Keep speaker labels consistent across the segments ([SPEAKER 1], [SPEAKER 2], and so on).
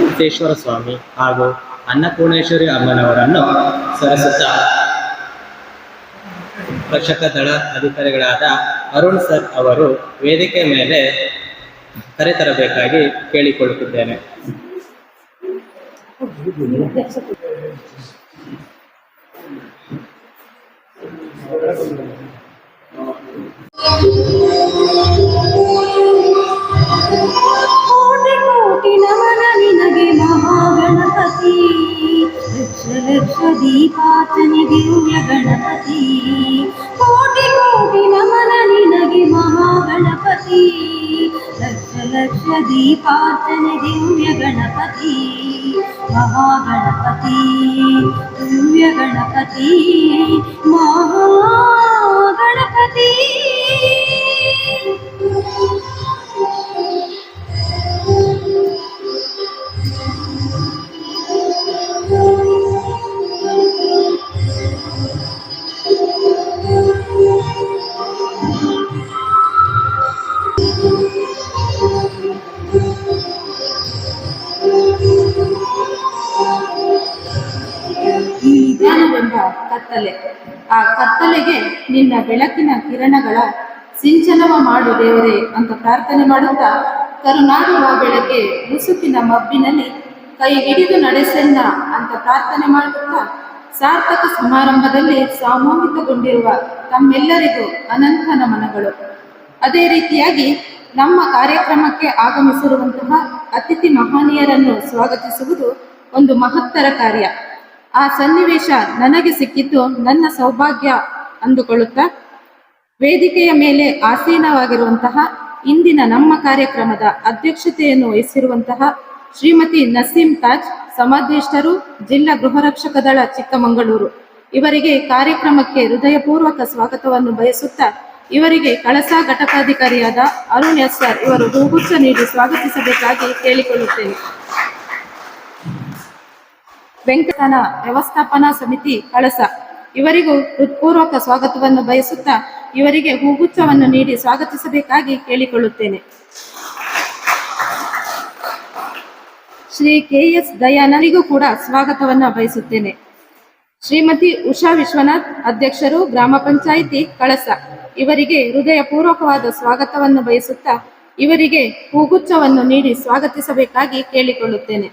[SPEAKER 1] ಸಿದ್ದೇಶ್ವರ ಸ್ವಾಮಿ ಹಾಗೂ ಅನ್ನಪೂರ್ಣೇಶ್ವರಿ ಅಮ್ಮನವರನ್ನು ಸರಸುತ್ತ ರಕ್ಷಕ ದಳ ಅಧಿಕಾರಿಗಳಾದ ಅರುಣ್ ಸರ್ ಅವರು ವೇದಿಕೆ ಮೇಲೆ ಕರೆತರಬೇಕಾಗಿ ಕೇಳಿಕೊಳ್ಳುತ್ತಿದ್ದೇನೆ.
[SPEAKER 2] ಕೋಟಿ ಕೋಟಿ ನಮನ ನಿನಗೆ ಮಹಾಗಣಪತಿ ಲಕ್ಷ ಲಕ್ಷ ದೀಪಾರ್ಚನೆ ದಿವ್ಯ ಗಣಪತಿ ಕೋಟಿ ಕೋಟಿ ನಮನ ನಿನಗೆ ಮಹಾಗಣಪತಿ ಲಕ್ಷ ಲಕ್ಷ ದೀಪಾರ್ಚನೆ ದಿವ್ಯ ಗಣಪತಿ ಮಹಾಗಣಪತಿ ದಿವ್ಯ ಗಣಪತಿ ಮಹಾಗಣಪತಿ ಕತ್ತಲೆ. ಆ ಕತ್ತಲೆಗೆ ನಿನ್ನ ಬೆಳಕಿನ ಕಿರಣಗಳ ಸಿಂಚನವ ಮಾಡು ದೇವರೇ ಅಂತ ಪ್ರಾರ್ಥನೆ ಮಾಡುತ್ತಾ ಕರುನಾಡುವ ಬೆಳಗ್ಗೆ ಮುಸುಕಿನ ಮಬ್ಬಿನಲ್ಲಿ ಕೈ ಹಿಡಿದು ನಡೆಸೆನ್ನ ಅಂತ ಪ್ರಾರ್ಥನೆ ಮಾಡುತ್ತಾ ಸಾರ್ಥಕ ಸಮಾರಂಭದಲ್ಲಿ ಸಾಮೂಹಿಕಗೊಂಡಿರುವ ತಮ್ಮೆಲ್ಲರಿಗೂ ಅನಂತ ನಮನಗಳು. ಅದೇ ರೀತಿಯಾಗಿ ನಮ್ಮ ಕಾರ್ಯಕ್ರಮಕ್ಕೆ ಆಗಮಿಸಿರುವಂತಹ ಅತಿಥಿ ಮಹನೀಯರನ್ನು ಸ್ವಾಗತಿಸುವುದು ಒಂದು ಮಹತ್ತರ ಕಾರ್ಯ. ಆ ಸನ್ನಿವೇಶ ನನಗೆ ಸಿಕ್ಕಿದ್ದು ನನ್ನ ಸೌಭಾಗ್ಯ ಅಂದುಕೊಳ್ಳುತ್ತಾ, ವೇದಿಕೆಯ ಮೇಲೆ ಆಸೀನವಾಗಿರುವಂತಹ ಇಂದಿನ ನಮ್ಮ ಕಾರ್ಯಕ್ರಮದ ಅಧ್ಯಕ್ಷತೆಯನ್ನು ವಹಿಸಿರುವಂತಹ ಶ್ರೀಮತಿ ನಸೀಂ ತಾಜ್, ಸಮಾಧಿಷ್ಠರು, ಜಿಲ್ಲಾ ಗೃಹರಕ್ಷಕ ದಳ ಚಿಕ್ಕಮಗಳೂರು. ಇವರಿಗೆ ಕಾರ್ಯಕ್ರಮಕ್ಕೆ ಹೃದಯಪೂರ್ವಕ ಸ್ವಾಗತವನ್ನು ಬಯಸುತ್ತಾ, ಇವರಿಗೆ ಕಳಸಾ ಘಟಕಾಧಿಕಾರಿಯಾದ ಅರುಣ್ ಎಸ್ ಸರ್ ಇವರು ಹೂಗುಚ್ಛ ನೀಡಿ ಸ್ವಾಗತಿಸಬೇಕಾಗಿ ಕೇಳಿಕೊಳ್ಳುತ್ತೇನೆ. ವೆಂಕಟನ ವ್ಯವಸ್ಥಾಪನಾ ಸಮಿತಿ ಕಳಸ. ಇವರಿಗೂ ಹೃತ್ಪೂರ್ವಕ ಸ್ವಾಗತವನ್ನು ಬಯಸುತ್ತಾ ಇವರಿಗೆ ಹೂಗುಚ್ಛವನ್ನು ನೀಡಿ ಸ್ವಾಗತಿಸಬೇಕಾಗಿ ಕೇಳಿಕೊಳ್ಳುತ್ತೇನೆ. ಶ್ರೀ ಕೆ ಎಸ್ ದಯಾನರಿಗೂ ಕೂಡ ಸ್ವಾಗತವನ್ನು ಬಯಸುತ್ತೇನೆ. ಶ್ರೀಮತಿ ಉಷಾ ವಿಶ್ವನಾಥ್ ಅಧ್ಯಕ್ಷರು ಗ್ರಾಮ ಪಂಚಾಯಿತಿ ಕಳಸ. ಇವರಿಗೆ ಹೃದಯಪೂರ್ವಕವಾದ ಸ್ವಾಗತವನ್ನು ಬಯಸುತ್ತಾ ಇವರಿಗೆ ಹೂಗುಚ್ಛವನ್ನು ನೀಡಿ ಸ್ವಾಗತಿಸಬೇಕಾಗಿ ಕೇಳಿಕೊಳ್ಳುತ್ತೇನೆ.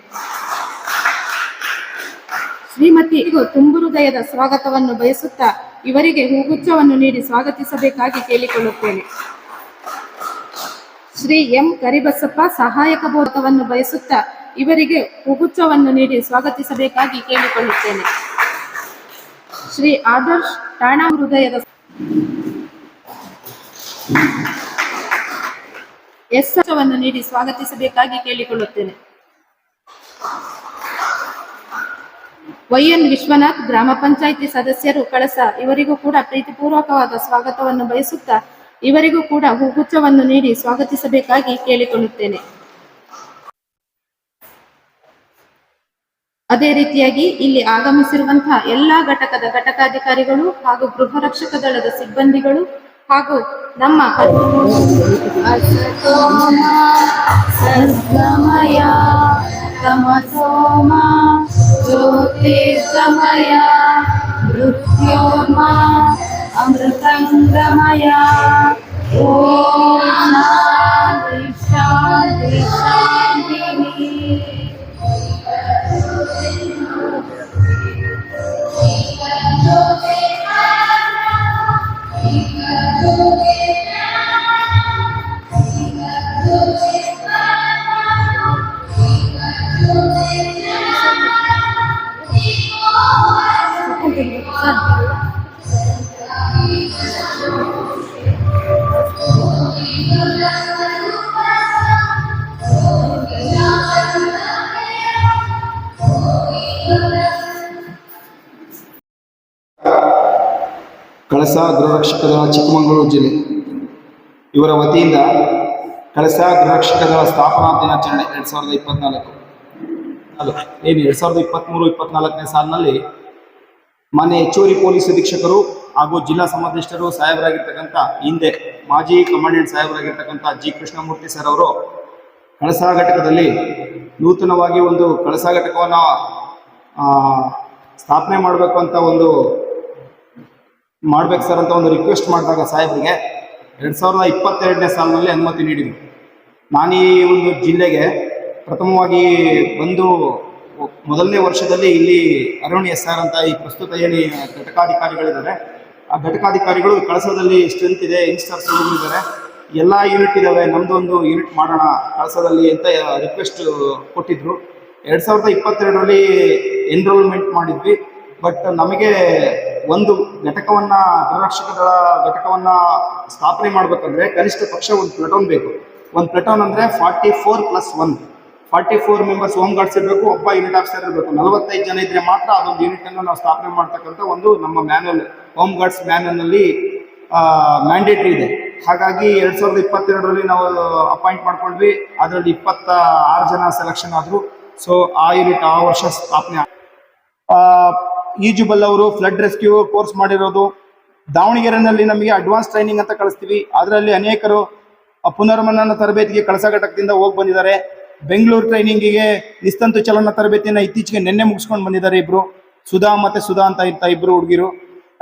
[SPEAKER 2] ಶ್ರೀಮತಿಗೂ ತುಂಬು ಹೃದಯದ ಸ್ವಾಗತವನ್ನು ಬಯಸುತ್ತಾ ಇವರಿಗೆ ಹೂಗುಚ್ಛವನ್ನು ನೀಡಿ ಸ್ವಾಗತಿಸಬೇಕಾಗಿ ಕೇಳಿಕೊಳ್ಳುತ್ತೇನೆ. ಶ್ರೀ ಎಂ ಕರಿಬಸಪ್ಪ ಸಹಾಯಕ ಬೋಧವನ್ನು ಬಯಸುತ್ತಾ ಇವರಿಗೆ ಹೂಗುಚ್ಛವನ್ನು ನೀಡಿ ಸ್ವಾಗತಿಸಬೇಕಾಗಿ ಕೇಳಿಕೊಳ್ಳುತ್ತೇನೆ. ಶ್ರೀ ಆದರ್ಶ್ ಠಾಣಾ ಹೃದಯದ ಎಸ್ ವನ್ನು ನೀಡಿ ಸ್ವಾಗತಿಸಬೇಕಾಗಿ ಕೇಳಿಕೊಳ್ಳುತ್ತೇನೆ. ವೈಎನ್ ವಿಶ್ವನಾಥ್ ಗ್ರಾಮ ಪಂಚಾಯಿತಿ ಸದಸ್ಯರು ಕಳಸ ಇವರಿಗೂ ಕೂಡ ಪ್ರೀತಿಪೂರ್ವಕವಾದ ಸ್ವಾಗತವನ್ನು ಬಯಸುತ್ತಾ ಇವರಿಗೂ ಕೂಡ ಹೂಗುಚ್ಛವನ್ನು ನೀಡಿ ಸ್ವಾಗತಿಸಬೇಕಾಗಿ ಕೇಳಿಕೊಳ್ಳುತ್ತೇನೆ. ಅದೇ ರೀತಿಯಾಗಿ ಇಲ್ಲಿ ಆಗಮಿಸಿರುವಂತಹ ಎಲ್ಲಾ ಘಟಕದ ಘಟಕಾಧಿಕಾರಿಗಳು ಹಾಗೂ ಗೃಹ ರಕ್ಷಕ ದಳದ ಸಿಬ್ಬಂದಿಗಳು ಹಾಗೂ ನಮ್ಮ ತಮಸೋಮ ज्योतिर्गमय मृत्योर्मा अमृतङ्गमय ॐ शान्ति शान्ति
[SPEAKER 3] ಕಳಸ ಗೃಹರಕ್ಷಕ ದಳ ಚಿಕ್ಕಮಗಳೂರು ಜಿಲ್ಲೆ. ಇವರ ವತಿಯಿಂದ ಕಳಸ ಗೃಹರಕ್ಷಕ ದಳ ಸ್ಥಾಪನಾ ದಿನಾಚರಣೆ ಎರಡು ಸಾವಿರದ ಇಪ್ಪತ್ನಾಲ್ಕು. ಅಲ್ಲ ಏನು ಎರಡು ಸಾವಿರದ ಇಪ್ಪತ್ತ್ಮೂರು ಇಪ್ಪತ್ನಾಲ್ಕನೇ ಸಾಲಿನಲ್ಲಿ ಮಾನ್ಯ ಹೆಚ್ಚುವರಿ ಪೊಲೀಸ್ ಅಧೀಕ್ಷಕರು ಹಾಗೂ ಜಿಲ್ಲಾ ಸಮಾಧಿಷ್ಠರು ಸಾಹೇಬರಾಗಿರ್ತಕ್ಕಂಥ ಹಿಂದೆ ಮಾಜಿ ಕಮಾಂಡೆಂಟ್ ಸಾಹೇಬರಾಗಿರ್ತಕ್ಕಂಥ ಜಿ ಕೃಷ್ಣಮೂರ್ತಿ ಸರ್ ಅವರು ಕಳಸಾ ಘಟಕದಲ್ಲಿ ನೂತನವಾಗಿ ಒಂದು ಕಳಸಾ ಘಟಕವನ್ನು ಸ್ಥಾಪನೆ ಮಾಡಬೇಕು ಅಂತ ಒಂದು ಮಾಡ್ಬೇಕು ಸರ್ ಅಂತ ಒಂದು ರಿಕ್ವೆಸ್ಟ್ ಮಾಡಿದಾಗ ಸಾಹೇಬ್ರಿಗೆ ಎರಡು ಸಾವಿರದ ಇಪ್ಪತ್ತೆರಡನೇ ಸಾಲಿನಲ್ಲಿ ಅನುಮತಿ ನೀಡಿದರು. ನಾನು ಈ ಒಂದು ಜಿಲ್ಲೆಗೆ ಪ್ರಥಮವಾಗಿ ಬಂದು ಮೊದಲನೇ ವರ್ಷದಲ್ಲಿ ಇಲ್ಲಿ ಅರುಣ್ ಎಸ್ ಆರ್ ಅಂತ ಈ ಪ್ರಸ್ತುತ ಏನು ಘಟಕಾಧಿಕಾರಿಗಳಿದ್ದಾರೆ. ಆ ಘಟಕಾಧಿಕಾರಿಗಳು ಕಳಸದಲ್ಲಿ ಸ್ಟ್ರೆಂತ್ ಇದೆ ಯಂಗ್ಸ್ಟರ್ಸ್ ಇದ್ದಾರೆ. ಎಲ್ಲ ಯೂನಿಟ್ ಇದ್ದಾವೆ ನಮ್ಮದೊಂದು ಯೂನಿಟ್ ಮಾಡೋಣ ಕಳಸದಲ್ಲಿ ಅಂತ ರಿಕ್ವೆಸ್ಟ್ ಕೊಟ್ಟಿದ್ರು. ಎರಡು ಸಾವಿರದ ಇಪ್ಪತ್ತೆರಡರಲ್ಲಿ ಎನ್ರೋಲ್ಮೆಂಟ್ ಮಾಡಿದ್ವಿ. ಬಟ್ ನಮಗೆ ಒಂದು ಘಟಕವನ್ನ ಗೃಹರಕ್ಷಕ ದಳ ಘಟಕವನ್ನ ಸ್ಥಾಪನೆ ಮಾಡ್ಬೇಕಂದ್ರೆ ಕನಿಷ್ಠ ಪಕ್ಷ ಒಂದು ಪ್ಲಟೋನ್ ಬೇಕು. ಒಂದು ಪ್ಲಟೋನ್ ಅಂದ್ರೆ forty four plus one. Forty four members home guards ಇರಬೇಕು ಒಬ್ಬ ಯೂನಿಟ್ ಆಫೀಸರ್ ಇರಬೇಕು. ನಲವತ್ತೈದು ಜನ ಇದ್ರೆ ಮಾತ್ರ ಅದೊಂದು ಯೂನಿಟ್ ಅನ್ನು ನಾವು ಸ್ಥಾಪನೆ ಮಾಡ್ತಕ್ಕಂಥ ಒಂದು ನಮ್ಮ ಮ್ಯಾನ್ಯಲ್ ಹೋಮ್ ಗಾರ್ಡ್ಸ್ ಮ್ಯಾನ್ಯಲ್ನಲ್ಲಿ ಮ್ಯಾಂಡೇಟ್ರಿ ಇದೆ. ಹಾಗಾಗಿ ಎರಡ್ ಸಾವಿರದ ಇಪ್ಪತ್ತೆರಡರಲ್ಲಿ ನಾವು ಅಪಾಯಿಂಟ್ ಮಾಡ್ಕೊಂಡ್ವಿ. ಅದರಲ್ಲಿ ಇಪ್ಪತ್ತ ಆರು ಜನ ಸೆಲೆಕ್ಷನ್ ಆದ್ರು. ಸೊ ಆ ಯೂನಿಟ್ ಆ ವರ್ಷ ಸ್ಥಾಪನೆ ಆ, ಈಜುಬಲ್ ಅವರು ಫ್ಲಡ್ ರೆಸ್ಕ್ಯೂ ಕೋರ್ಸ್ ಮಾಡಿರೋದು. ದಾವಣಗೆರೆನಲ್ಲಿ ನಮಗೆ ಅಡ್ವಾನ್ಸ್ ಟ್ರೈನಿಂಗ್ ಅಂತ ಕಳಿಸ್ತೀವಿ. ಅದರಲ್ಲಿ ಅನೇಕರು ಪುನರ್ಮನನ ತರಬೇತಿಗೆ ಕಳಸ ಘಟಕದಿಂದ ಹೋಗಿ ಬಂದಿದ್ದಾರೆ. ಬೆಂಗಳೂರು ಟ್ರೈನಿಂಗಿಗೆ ನಿಸ್ತಂತು ಚಲನ ತರಬೇತಿಯನ್ನು ಇತ್ತೀಚೆಗೆ ನಿನ್ನೆ ಮುಗಿಸ್ಕೊಂಡು ಬಂದಿದ್ದಾರೆ ಇಬ್ರು. ಸುಧಾ ಮತ್ತೆ ಸುಧಾ ಅಂತ ಇರ್ತಾ ಇಬ್ರು ಹುಡುಗಿರು.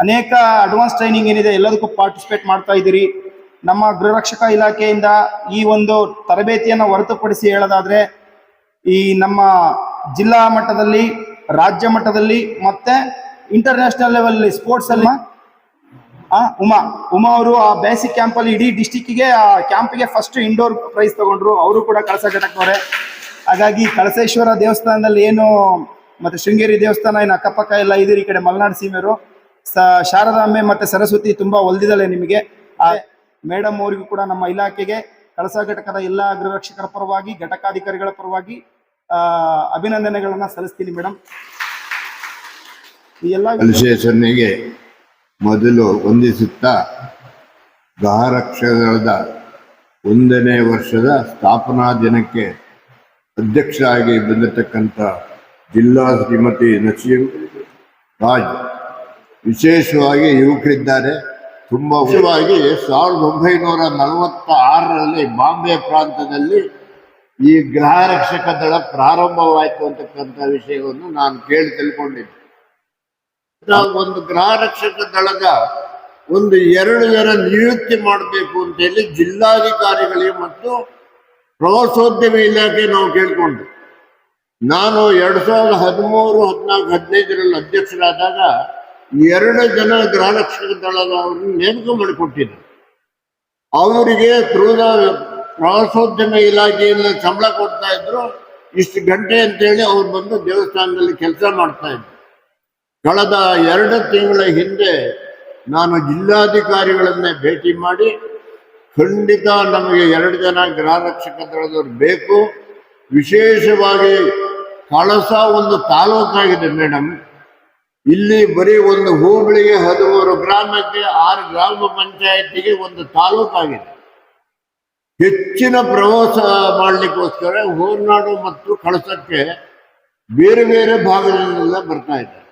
[SPEAKER 3] ಅನೇಕ ಅಡ್ವಾನ್ಸ್ ಟ್ರೈನಿಂಗ್ ಏನಿದೆ ಎಲ್ಲದಕ್ಕೂ ಪಾರ್ಟಿಸಿಪೇಟ್ ಮಾಡ್ತಾ ಇದ್ದೀರಿ. ನಮ್ಮ ಗೃಹರಕ್ಷಕ ಇಲಾಖೆಯಿಂದ ಈ ಒಂದು ತರಬೇತಿಯನ್ನು ಹೊರತುಪಡಿಸಿ ಹೇಳೋದಾದ್ರೆ ಈ ನಮ್ಮ ಜಿಲ್ಲಾ ಮಟ್ಟದಲ್ಲಿ ರಾಜ್ಯ ಮಟ್ಟದಲ್ಲಿ ಮತ್ತೆ ಇಂಟರ್ನ್ಯಾಷನಲ್ ಲೆವೆಲ್ ಸ್ಪೋರ್ಟ್ಸ್ ಅಲ್ಲಿ ಉಮಾ ಉಮಾ ಅವರು ಆ ಬೇಸಿಕ್ ಕ್ಯಾಂಪ್ ಅಲ್ಲಿ ಇಡೀ ಡಿಸ್ಟಿಕ್ಗೆ ಆ ಕ್ಯಾಂಪ್ಗೆ ಫಸ್ಟ್ ಇಂಡೋರ್ ಪ್ರೈಸ್ ತಗೊಂಡ್ರು. ಅವರು ಕೂಡ ಕಳಸ ಘಟಕವ್ರೆ ಹಾಗಾಗಿ ಕಳಸೇಶ್ವರ ದೇವಸ್ಥಾನದಲ್ಲಿ ಏನು ಮತ್ತೆ ಶೃಂಗೇರಿ ದೇವಸ್ಥಾನ ಏನು ಅಕ್ಕಪಕ್ಕ ಎಲ್ಲ ಇದೀರಿ ಈ ಕಡೆ ಮಲೆನಾಡು ಸೀಮೆಯವರು ಶಾರದಾಂಬೆ ಮತ್ತೆ ಸರಸ್ವತಿ ತುಂಬಾ ಒಲ್ದಿದ್ದಾಳೆ ನಿಮಗೆ. ಮೇಡಮ್ ಅವರಿಗೂ ಕೂಡ ನಮ್ಮ ಇಲಾಖೆಗೆ ಕಳಸ ಘಟಕದ ಎಲ್ಲ ಗೃಹರಕ್ಷಕರ ಪರವಾಗಿ, ಘಟಕಾಧಿಕಾರಿಗಳ ಪರವಾಗಿ ಅಭಿನಂದನೆಗಳನ್ನ ಸಲ್ಲಿಸ್ತೀನಿ ಮೇಡಮ್ ಈ ಎಲ್ಲ
[SPEAKER 4] ವಿಶ್ವೇಶ್ವರನಿಗೆ ಮೊದಲು ವಂದಿಸುತ್ತಾ ಗೃಹರಕ್ಷಕದ ಒಂದನೇ ವರ್ಷದ ಸ್ಥಾಪನಾ ದಿನಕ್ಕೆ ಅಧ್ಯಕ್ಷರಾಗಿ ಬಂದಿರತಕ್ಕಂಥ ಜಿಲ್ಲಾ ಶ್ರೀಮತಿ ನಸೀಂ ರಾಜ್ ವಿಶೇಷವಾಗಿ ಯುವಕರಿದ್ದಾರೆ. ತುಂಬ ಮುಖ್ಯವಾಗಿ ಸಾವಿರದ ಒಂಬೈನೂರ ನಲವತ್ತ ಆರರಲ್ಲಿ ಬಾಂಬೆ ಪ್ರಾಂತದಲ್ಲಿ ಈ ಗೃಹರಕ್ಷಕ ದಳ ಪ್ರಾರಂಭವಾಯಿತು ಅಂತಕ್ಕಂಥ ವಿಷಯವನ್ನು ನಾನು ಕೇಳಿ ತಿಳ್ಕೊಂಡಿದ್ದೆ. ಒಂದು ಗೃಹ ರಕ್ಷಕ ದಳದ ಒಂದು ಎರಡು ಜನ ನಿಯುಕ್ತಿ ಮಾಡಬೇಕು ಅಂತ ಹೇಳಿ ಜಿಲ್ಲಾಧಿಕಾರಿಗಳಿಗೆ ಮತ್ತು ಪ್ರವಾಸೋದ್ಯಮ ಇಲಾಖೆ ನಾವು ಕೇಳ್ಕೊಂಡು. ನಾನು ಎರಡ್ ಸಾವಿರದ ಹದಿಮೂರು, ಹದಿನಾಲ್ಕು, ಹದಿನೈದರಲ್ಲಿ ಅಧ್ಯಕ್ಷರಾದಾಗ ಎರಡು ಜನ ಗೃಹ ರಕ್ಷಕ ದಳದವರನ್ನು ನೇಮಕ ಮಾಡಿಕೊಟ್ಟಿದ್ದರು ಅವರಿಗೆ ಥ್ರೂದ ಪ್ರವಾಸೋದ್ಯಮ ಇಲಾಖೆಯಿಂದ ಸಂಬಳ ಕೊಡ್ತಾ ಇದ್ರು, ಇಷ್ಟು ಗಂಟೆ ಅಂತೇಳಿ ಅವ್ರು ಬಂದು ದೇವಸ್ಥಾನದಲ್ಲಿ ಕೆಲಸ ಮಾಡ್ತಾ ಇದ್ರು. ಕಳೆದ ಎರಡು ತಿಂಗಳ ಹಿಂದೆ ನಾನು ಜಿಲ್ಲಾಧಿಕಾರಿಗಳನ್ನೇ ಭೇಟಿ ಮಾಡಿ, ಖಂಡಿತ ನಮಗೆ ಎರಡು ಜನ ಗೃಹ ರಕ್ಷಕ ದಳದವ್ರು ಬೇಕು. ವಿಶೇಷವಾಗಿ ಕಳಸ ಒಂದು ತಾಲೂಕಾಗಿದೆ ಮೇಡಮ್ ಇಲ್ಲಿ ಬರೀ ಒಂದು ಹೋಬಳಿಗೆ ಹದಿಮೂರು ಗ್ರಾಮಕ್ಕೆ ಆರು ಗ್ರಾಮ ಪಂಚಾಯತಿಗೆ ಒಂದು ತಾಲೂಕಾಗಿದೆ ಹೆಚ್ಚಿನ ಪ್ರವಾಸ ಮಾಡಲಿಕ್ಕೋಸ್ಕರ ಹೋರ್ನಾಡು ಮತ್ತು ಕಳಸಕ್ಕೆ ಬೇರೆ ಬೇರೆ ಭಾಗಗಳಿಂದ ಬರ್ತಾ ಇದ್ದಾರೆ.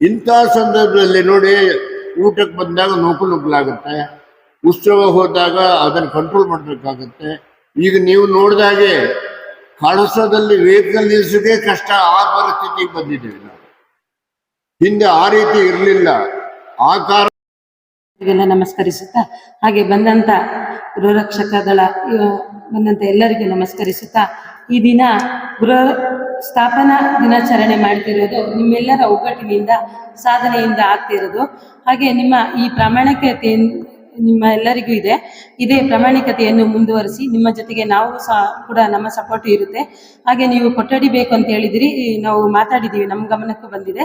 [SPEAKER 4] ಇಂಥ ಸಂದರ್ಭದಲ್ಲಿ ನೋಡಿ ಊಟಕ್ಕೆ ಬಂದಾಗ ನೂಕು ನುಗ್ಗಲಾಗುತ್ತೆ. ಉತ್ಸವ ಹೋದಾಗ ಅದನ್ನು ಕಂಟ್ರೋಲ್ ಮಾಡಬೇಕಾಗತ್ತೆ. ಈಗ ನೀವು ನೋಡಿದಾಗೆ ಕಳಸದಲ್ಲಿ ವೆಹಿಕಲ್ ನಿಲ್ಲಿಸೋದೇ ಕಷ್ಟ ಆ ಪರಿಸ್ಥಿತಿಗೆ ಬಂದಿದ್ದೀವಿ ನಾವು. ಹಿಂದೆ ಆ ರೀತಿ ಇರಲಿಲ್ಲ. ಆ ಕಾರಣ
[SPEAKER 5] ಗೆಲ್ಲ ನಮಸ್ಕರಿಸುತ್ತಾ? ಹಾಗೆ ಬಂದಂತ ಗೃಹರಕ್ಷಕ ದಳ ಬಂದಂತ ಎಲ್ಲರಿಗೂ ನಮಸ್ಕರಿಸುತ್ತಾ? ಈ ದಿನ ಗೃಹ ಸ್ಥಾಪನಾ ದಿನಾಚರಣೆ ಮಾಡ್ತಿರೋದು ನಿಮ್ಮೆಲ್ಲರ ಒಗ್ಗಟ್ಟಿನಿಂದ ಸಾಧನೆಯಿಂದ ಆಗ್ತಿರೋದು. ಹಾಗೆ ನಿಮ್ಮ ಈ ಪ್ರಾಮಾಣಿಕತೆ ನಿಮ್ಮ ಎಲ್ಲರಿಗೂ ಇದೆ. ಇದೇ ಪ್ರಾಮಾಣಿಕತೆಯನ್ನು ಮುಂದುವರಿಸಿ ನಿಮ್ಮ ಜೊತೆಗೆ ನಾವು ಸಹ ಕೂಡ ನಮ್ಮ ಸಪೋರ್ಟ್ ಇರುತ್ತೆ. ಹಾಗೆ ನೀವು ಕೊಠಡಿ ಬೇಕು ಅಂತ ಹೇಳಿದಿರಿ, ನಾವು ಮಾತಾಡಿದ್ದೀವಿ ನಮ್ಮ ಗಮನಕ್ಕೂ ಬಂದಿದೆ.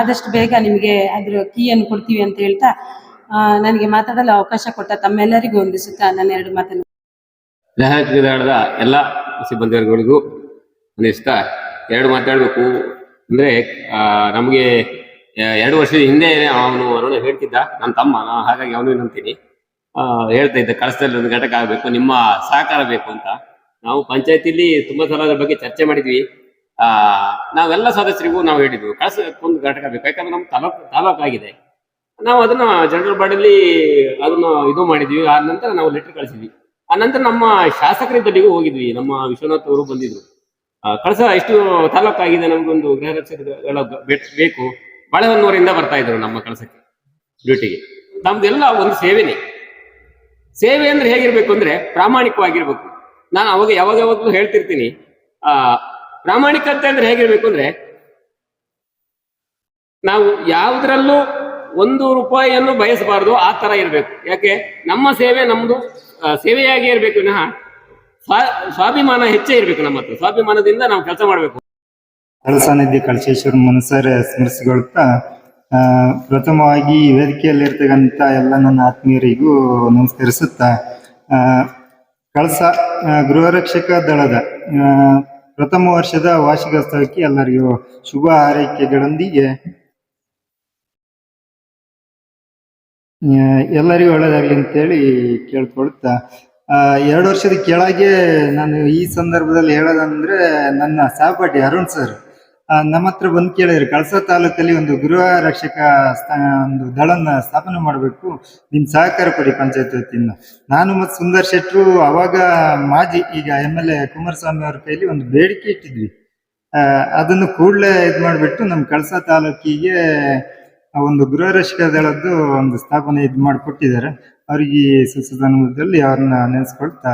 [SPEAKER 5] ಆದಷ್ಟು ಬೇಗ ನಿಮಗೆ ಅದ್ರ ಕೀಯನ್ನು ಕೊಡ್ತೀವಿ ಅಂತ ಹೇಳ್ತಾ ನನಗೆ ಮಾತಾಡಲು ಅವಕಾಶ ಕೊಟ್ಟ ತಮ್ಮೆಲ್ಲರಿಗೂ ಹೊಂದಿಸುತ್ತಾ ನನ್ನ ಎರಡು ಮಾತನ್ನು.
[SPEAKER 6] ಗೃಹರಕ್ಷಕದಳದ ಎಲ್ಲ ಸಿಬ್ಬಂದಿಗಳಿಗೂ ಅನಿಸ್ತಾ ಎರಡು ಮಾತಾಡಬೇಕು. ಅಂದ್ರೆ ನಮಗೆ ಎರಡು ವರ್ಷದ ಹಿಂದೆ ಅವನು ಅರುಣ ಹೇಳ್ತಿದ್ದ ನನ್ನ ತಮ್ಮ ನಾನು ಹಾಗಾಗಿ ಅವನು ನಂತೀನಿ ಹೇಳ್ತಾ ಇದ್ದ, ಕಳಸದಲ್ಲಿ ಒಂದು ಘಟಕ ಆಗಬೇಕು, ನಿಮ್ಮ ಸಹಕಾರ ಬೇಕು ಅಂತ. ನಾವು ಪಂಚಾಯತಿಲಿ ತುಂಬಾ ಸಲ ಅದ್ರ ಬಗ್ಗೆ ಚರ್ಚೆ ಮಾಡಿದ್ವಿ. ಆ, ನಾವೆಲ್ಲ ಸದಸ್ಯರಿಗೂ ನಾವು ಹೇಳಿದ್ವಿ ಕಳಸ ಒಂದು ಘಟಕ ಬೇಕು, ಯಾಕಂದ್ರೆ ನಮ್ಮ ತಾಲೂಕು ತಾಲೂಕು ಆಗಿದೆ ನಾವು ಅದನ್ನ ಜನರಲ್ ಬಾಡಿಲಿ ಅದನ್ನ ಇದು ಮಾಡಿದ್ವಿ, ಆ ನಂತರ ನಾವು ಲೆಟರ್ ಕಳಿಸಿದ್ವಿ. ಆ ನಂತರ ನಮ್ಮ ಶಾಸಕರಿದ್ದಲ್ಲಿಗೂ ಹೋಗಿದ್ವಿ, ನಮ್ಮ ವಿಶ್ವನಾಥ್ ಅವರು ಬಂದಿದ್ರು. ಕಳಸ ಎಷ್ಟು ತಾಲೂಕಾಗಿದೆ, ನಮ್ಗೊಂದು ಗೃಹ ರಕ್ಷಕಗಳ ಬೆ- ಬೇಕು. ಬಾಳೆಹೊನ್ನೂರಿಂದ ಬರ್ತಾ ಇದ್ರು ನಮ್ಮ ಕೆಲಸಕ್ಕೆ, ಡ್ಯೂಟಿಗೆ. ನಮ್ದೆಲ್ಲ ಒಂದು ಸೇವೆನೇ. ಸೇವೆ ಅಂದ್ರೆ ಹೇಗಿರ್ಬೇಕು ಅಂದ್ರೆ ಪ್ರಾಮಾಣಿಕವಾಗಿರ್ಬೇಕು. ನಾನು ಅವಾಗ ಯಾವಾಗ ಯಾವಾಗಲೂ ಹೇಳ್ತಿರ್ತೀನಿ, ಆ ಪ್ರಾಮಾಣಿಕತೆ ಅಂದ್ರೆ ಹೇಗಿರ್ಬೇಕು ಅಂದ್ರೆ ನಾವು ಯಾವುದ್ರಲ್ಲೂ ಒಂದು ರೂಪಾಯಿಯನ್ನು ಬಯಸಬಾರದು, ಆ ತರ ಇರಬೇಕು. ಯಾಕೆ? ನಮ್ಮ ಸೇವೆ ನಮ್ದು ಸೇವೆಯಾಗಿ ಇರಬೇಕು. ವಿನಃ ಸ್ವಾ- ಸ್ವಾಭಿಮಾನ ಹೆಚ್ಚೇ ಇರಬೇಕು ನಮ್ಮ ಹತ್ರ. ಸ್ವಾಭಿಮಾನದಿಂದ ನಾವು ಕೆಲಸ ಮಾಡಬೇಕು.
[SPEAKER 7] ಕಳಸಾನಿಧಿ ಕಳಶೇಶ್ವರ ಮನಸರ ಸ್ಮರಿಸಿಕೊಳ್ತಾ ಪ್ರಥಮವಾಗಿ ವೇದಿಕೆಯಲ್ಲಿರ್ತಕ್ಕಂಥ ಎಲ್ಲ ನನ್ನ ಆತ್ಮೀಯರಿಗೂ ನಮಸ್ಕರಿಸುತ್ತಾ ಕಳಸ ಗೃಹರಕ್ಷಕ ಗೃಹ ರಕ್ಷಕ ದಳದ ಪ್ರಥಮ ವರ್ಷದ ವಾರ್ಷಿಕೋತ್ಸವಕ್ಕೆ ಎಲ್ಲರಿಗೂ ಶುಭ ಹಾರೈಕೆಗಳೊಂದಿಗೆ ಎಲ್ಲರಿಗೂ ಒಳ್ಳೇದಾಗ್ಲಿ ಅಂತೇಳಿ ಕೇಳ್ಕೊಳ್ತಾ ಎರಡು ವರ್ಷದ ಕೆಳಗೆ ನಾನು ಈ ಸಂದರ್ಭದಲ್ಲಿ ಹೇಳೋದಂದ್ರೆ ನನ್ನ ಸಹಪಾಠಿ ಅರುಣ್ ಸರ್. ನಮ್ಮ ಹತ್ರ ಬಂದು ಕೇಳಿದ್ರು ಕಳಸ ತಾಲೂಕಲ್ಲಿ ಒಂದು ಗೃಹ ರಕ್ಷಕ ಒಂದು ದಳನ ಸ್ಥಾಪನೆ ಮಾಡಬೇಕು. ನಿಮ್ ಸಹಕಾರ ಕೊಡಿ ಪಂಚಾಯತ್ ವತಿಯಿಂದ. ನಾನು ಮತ್ತು ಸುಂದರ್ ಶೆಟ್ರು ಅವಾಗ ಮಾಜಿ ಈಗ ಎಂ ಎಲ್ ಎ ಕುಮಾರಸ್ವಾಮಿ ಅವ್ರ ಕೈಲಿ ಒಂದು ಬೇಡಿಕೆ ಇಟ್ಟಿದ್ವಿ. ಅದನ್ನು ಕೂಡಲೇ ಇದು ಮಾಡಿಬಿಟ್ಟು ನಮ್ಮ ಕಳಸ ತಾಲೂಕಿಗೆ ಒಂದು ಗೃಹ ರಕ್ಷಕ ದಳದ್ದು ಒಂದು ಸ್ಥಾಪನೆ ಇದು ಮಾಡಿಕೊಟ್ಟಿದ್ದಾರೆ. ಅವರಿಗೆ ಈ ಸುಸಂದರ್ಭದಲ್ಲಿ ಅವ್ರನ್ನ ನೆನೆಸ್ಕೊಳ್ತಾ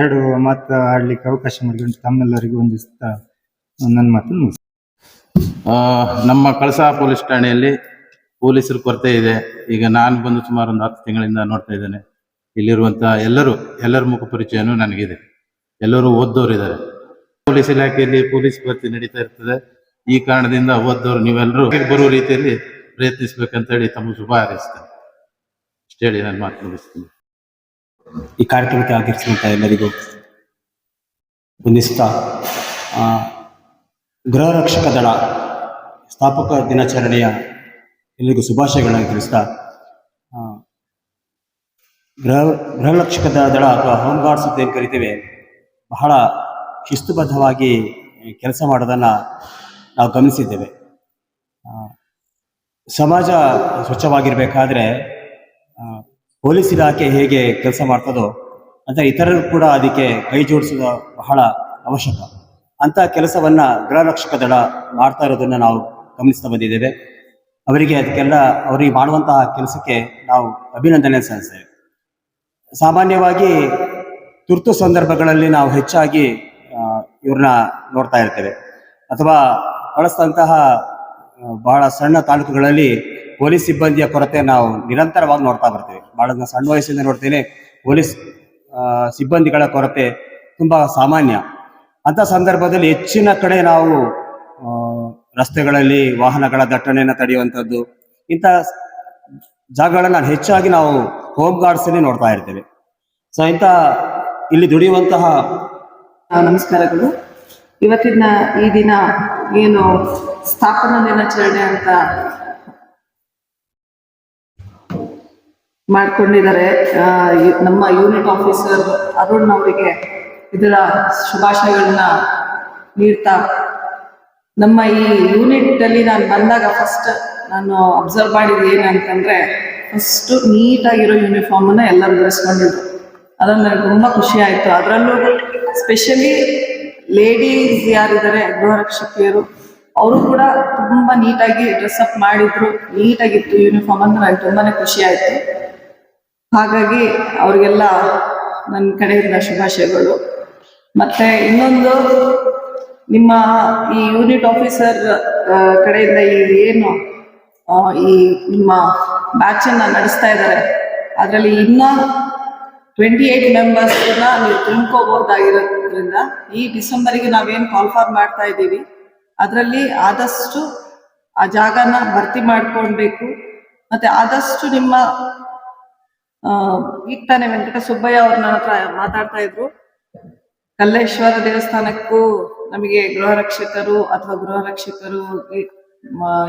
[SPEAKER 7] ಎರಡು ಮಾತು ಆಡ್ಲಿಕ್ಕೆ ಅವಕಾಶ ಮಾಡಿಕೊಂಡು ತಮ್ಮೆಲ್ಲರಿಗೂ ಒಂದಿಸ್ತಾ ನನ್ನ ಮಾತು.
[SPEAKER 8] ಆ, ನಮ್ಮ ಕಳಸ ಪೊಲೀಸ್ ಠಾಣೆಯಲ್ಲಿ ಪೊಲೀಸರ ಕೊರತೆ ಇದೆ. ಈಗ ನಾನು ಬಂದು ಸುಮಾರು ಒಂದು ಹತ್ತು ತಿಂಗಳಿಂದ ನೋಡ್ತಾ ಇದ್ದೇನೆ. ಇಲ್ಲಿರುವಂತ ಎಲ್ಲರೂ ಎಲ್ಲರ ಮುಖ ಪರಿಚಯನೂ ನನಗಿದೆ. ಎಲ್ಲರೂ ಓದ್ದೋರಿದ್ದಾರೆ ಪೊಲೀಸ್ ಇಲಾಖೆಯಲ್ಲಿ ಪೊಲೀಸ್ ಭರ್ತಿ ನಡೀತಾ ಇರ್ತದೆ. ಈ ಕಾರಣದಿಂದ ಓದ್ದವರು ನೀವೆಲ್ಲರೂ ಬರುವ ರೀತಿಯಲ್ಲಿ ಪ್ರಯತ್ನಿಸ್ಬೇಕಂತ ಹೇಳಿ ತಮ್ಮ ಶುಭ ಹಾರೈಸ್ತೇನೆ. ಇಷ್ಟು ಹೇಳಿ ನಾನು ಮಾತು ಮುಗಿಸ್ತೀನಿ.
[SPEAKER 9] ಈ ಕಾರ್ಯಕ್ರಮಕ್ಕೆ ಆಗಮಿಸಿದಂಥ ಎಲ್ಲರಿಗೂ ವಂದಿಸುತ್ತಾ ಆ, ಗೃಹ ರಕ್ಷಕ ದಳ ಸ್ಥಾಪಕ ದಿನಾಚರಣೆಯ ಎಲ್ಲರಿಗೂ ಶುಭಾಶಯಗಳನ್ನು ತಿಳಿಸ್ತಾ ಗೃಹ ಗೃಹ ರಕ್ಷಕ ದಳ ಅಥವಾ ಹೋಮ್ ಗಾರ್ಡ್ಸ್ ಅಂತ ಏನು ಕರಿತೇವೆ ಬಹಳ ಶಿಸ್ತುಬದ್ಧವಾಗಿ ಕೆಲಸ ಮಾಡೋದನ್ನು ನಾವು ಗಮನಿಸಿದ್ದೇವೆ. ಸಮಾಜ ಸ್ವಚ್ಛವಾಗಿರಬೇಕಾದ್ರೆ ಪೊಲೀಸ್ ಇಲಾಖೆ ಹೇಗೆ ಕೆಲಸ ಮಾಡ್ತದೋ ಅಂತ ಇತರರು ಕೂಡ ಅದಕ್ಕೆ ಕೈ ಜೋಡಿಸೋದು ಬಹಳ ಅವಶ್ಯಕ. ಅಂತ ಕೆಲಸವನ್ನ ಗೃಹ ರಕ್ಷಕ ದಳ ಮಾಡ್ತಾ ಇರೋದನ್ನ ನಾವು ಗಮನಿಸ್ತಾ ಬಂದಿದ್ದೇವೆ. ಅವರಿಗೆ ಅದಕ್ಕೆಲ್ಲ ಅವರಿಗೆ ಮಾಡುವಂತಹ ಕೆಲಸಕ್ಕೆ ನಾವು ಅಭಿನಂದನೆ ಸಲ್ಲಿಸ್ತೇವೆ. ಸಾಮಾನ್ಯವಾಗಿ ತುರ್ತು ಸಂದರ್ಭಗಳಲ್ಲಿ ನಾವು ಹೆಚ್ಚಾಗಿ ಇವ್ರನ್ನ ನೋಡ್ತಾ ಇರ್ತೇವೆ. ಅಥವಾ ಬಳಸಿದಂತಹ ಬಹಳ ಸಣ್ಣ ತಾಲೂಕುಗಳಲ್ಲಿ ಪೊಲೀಸ್ ಸಿಬ್ಬಂದಿಯ ಕೊರತೆ ನಾವು ನಿರಂತರವಾಗಿ ನೋಡ್ತಾ ಬರ್ತೇವೆ. ಬಹಳ ಸಣ್ಣ ವಯಸ್ಸಿಂದ ನೋಡ್ತೇನೆ, ಪೊಲೀಸ್ ಸಿಬ್ಬಂದಿಗಳ ಕೊರತೆ ತುಂಬಾ ಸಾಮಾನ್ಯ. ಅಂತ ಸಂದರ್ಭದಲ್ಲಿ ಹೆಚ್ಚಿನ ಕಡೆ ನಾವು ರಸ್ತೆಗಳಲ್ಲಿ ವಾಹನಗಳ ದಟ್ಟಣೆಯನ್ನು ತಡೆಯುವಂಥದ್ದು, ಇಂಥ ಜಾಗಗಳನ್ನ ಹೆಚ್ಚಾಗಿ ನಾವು ಹೋಮ್ ಗಾರ್ಡ್ಸ್ ನೋಡ್ತಾ ಇರ್ತೇವೆ. ಸೊ ಇಂಥ ಇಲ್ಲಿ ದುಡಿಯುವಂತಹ
[SPEAKER 10] ನಮಸ್ಕಾರಗಳು. ಇವತ್ತಿನ ಈ ದಿನ ಏನು ಸ್ಥಾಪನಾ ದಿನಾಚರಣೆ ಅಂತ ಮಾಡ್ಕೊಂಡಿದ್ದಾರೆ. ನಮ್ಮ ಯೂನಿಟ್ ಆಫೀಸರ್ ಅರುಣ್ ಅವರಿಗೆ ಇದರ ಶುಭಾಶಯಗಳನ್ನ ನೀಡ್ತಾ ನಮ್ಮ ಈ ಯೂನಿಟ್ ಅಲ್ಲಿ ನಾನು ಬಂದಾಗ ಫಸ್ಟ್ ನಾನು ಅಬ್ಸರ್ವ್ ಮಾಡಿದ್ದು ಏನಂತಂದ್ರೆ ಫಸ್ಟ್ ನೀಟಾಗಿರೋ ಯೂನಿಫಾರ್ಮ್ ಅನ್ನ ಎಲ್ಲರೂ ಧರಿಸ್ಕೊಂಡಿದ್ರು. ಅದನ್ನ ನನಗೆ ತುಂಬಾ ಖುಷಿ ಆಯ್ತು. ಅದರಲ್ಲೂ ಸ್ಪೆಷಲಿ ಲೇಡೀಸ್ ಯಾರಿದ್ದಾರೆ ಗೃಹರಕ್ಷಕಿಯರು, ಅವರು ಕೂಡ ತುಂಬಾ ನೀಟಾಗಿ ಡ್ರೆಸ್ ಅಪ್ ಮಾಡಿದ್ರು. ನೀಟಾಗಿತ್ತು ಯೂನಿಫಾರ್ಮ್ ಅಂದ್ರೆ ನನಗೆ ತುಂಬಾನೇ ಖುಷಿ ಆಯ್ತು. ಹಾಗಾಗಿ ಅವರಿಗೆಲ್ಲ ನನ್ನ ಕಡೆಯಿಂದ ಶುಭಾಶಯಗಳು. ಮತ್ತೆ ಇನ್ನೊಂದು, ನಿಮ್ಮ ಈ ಯೂನಿಟ್ ಆಫೀಸರ್ ಕಡೆಯಿಂದ ಈ ಏನು ಈ ನಿಮ್ಮ ಬ್ಯಾಚ್ ಅನ್ನ ನಡೆಸ್ತಾ ಇದ್ದಾರೆ. ಅದರಲ್ಲಿ ಇನ್ನ ಟ್ವೆಂಟಿ ಏಟ್ ಮೆಂಬರ್ಸ್ ನೀವು ತುಂಬ್ಕೋಬಹುದಾಗಿರೋದ್ರಿಂದ ಈ ಡಿಸೆಂಬರ್ಗೆ ನಾವೇನು ಕಾಲ್ಫಾರ್ ಮಾಡ್ತಾ ಇದ್ದೀವಿ. ಅದರಲ್ಲಿ ಆದಷ್ಟು ಆ ಜಾಗನ ಭರ್ತಿ ಮಾಡ್ಕೊಳ್ಬೇಕು. ಮತ್ತೆ ಆದಷ್ಟು ನಿಮ್ಮ ಈಗ ತಾನೇ ವೆಂಕಟ ಸುಬ್ಬಯ್ಯ ಅವ್ರ ನನ್ನ ಹತ್ರ ಮಾತಾಡ್ತಾ ಇದ್ರು. ಕಲ್ಲೇಶ್ವರ ದೇವಸ್ಥಾನಕ್ಕೂ ನಮಗೆ ಗೃಹ ರಕ್ಷಕರು ಅಥವಾ ಗೃಹ ರಕ್ಷಕರು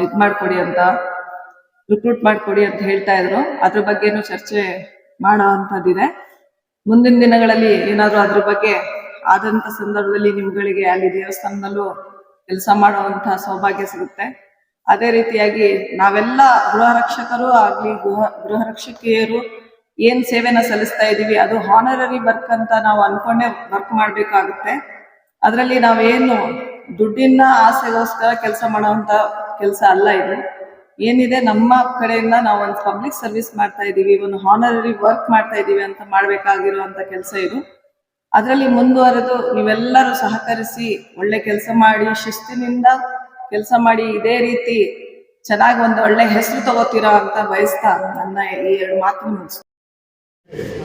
[SPEAKER 10] ಇದ್ ಮಾಡ್ಕೊಡಿ ಅಂತ ರಿಕ್ರೂಟ್ ಮಾಡ್ಕೊಡಿ ಅಂತ ಹೇಳ್ತಾ ಇದ್ರು. ಅದ್ರ ಬಗ್ಗೆನೂ ಚರ್ಚೆ ಮಾಡೋ ಇದೆ ಮುಂದಿನ ದಿನಗಳಲ್ಲಿ ಏನಾದರೂ ಅದ್ರ ಬಗ್ಗೆ ಆದಂತ ಸಂದರ್ಭದಲ್ಲಿ ನಿಮ್ಗಳಿಗೆ ಅಲ್ಲಿ ದೇವಸ್ಥಾನದಲ್ಲೂ ಕೆಲಸ ಮಾಡುವಂತಹ ಸೌಭಾಗ್ಯ ಸಿಗುತ್ತೆ. ಅದೇ ರೀತಿಯಾಗಿ ನಾವೆಲ್ಲ ಗೃಹ ರಕ್ಷಕರು ಆಗ್ಲಿ ಗೃಹ ಗೃಹ ರಕ್ಷಕಿಯರು ಏನ್ ಸೇವೆನ ಸಲ್ಲಿಸ್ತಾ ಇದೀವಿ, ಅದು ಹಾನರರಿ ವರ್ಕ್ ಅಂತ ನಾವು ಅನ್ಕೊಂಡೆ ವರ್ಕ್ ಮಾಡ್ಬೇಕಾಗುತ್ತೆ. ಅದರಲ್ಲಿ ನಾವೇನು ದುಡ್ಡಿನ ಆಸೆಗೋಸ್ಕರ ಕೆಲಸ ಮಾಡುವಂತ ಕೆಲಸ ಅಲ್ಲ ಇದು. ಏನಿದೆ, ನಮ್ಮ ಕಡೆಯಿಂದ ನಾವು ಒಂದು ಪಬ್ಲಿಕ್ ಸರ್ವಿಸ್ ಮಾಡ್ತಾ ಇದೀವಿ, ಒಂದು ಹಾನರರಿ ವರ್ಕ್ ಮಾಡ್ತಾ ಇದ್ದೀವಿ ಅಂತ ಮಾಡ್ಬೇಕಾಗಿರುವಂತ ಕೆಲಸ ಇದು. ಅದರಲ್ಲಿ ಮುಂದುವರೆದು ನೀವೆಲ್ಲರೂ ಸಹಕರಿಸಿ ಒಳ್ಳೆ ಕೆಲಸ ಮಾಡಿ, ಶಿಸ್ತಿನಿಂದ ಕೆಲಸ ಮಾಡಿ, ಇದೇ ರೀತಿ ಚೆನ್ನಾಗಿ ಒಂದು ಒಳ್ಳೆ ಹೆಸರು ತಗೋತೀರಾ ಅಂತ ಬಯಸ್ತಾ ನನ್ನ ಈ ಎರಡು ಮಾತು ಮುಗಿಸ್ತೀನಿ.
[SPEAKER 11] Yeah.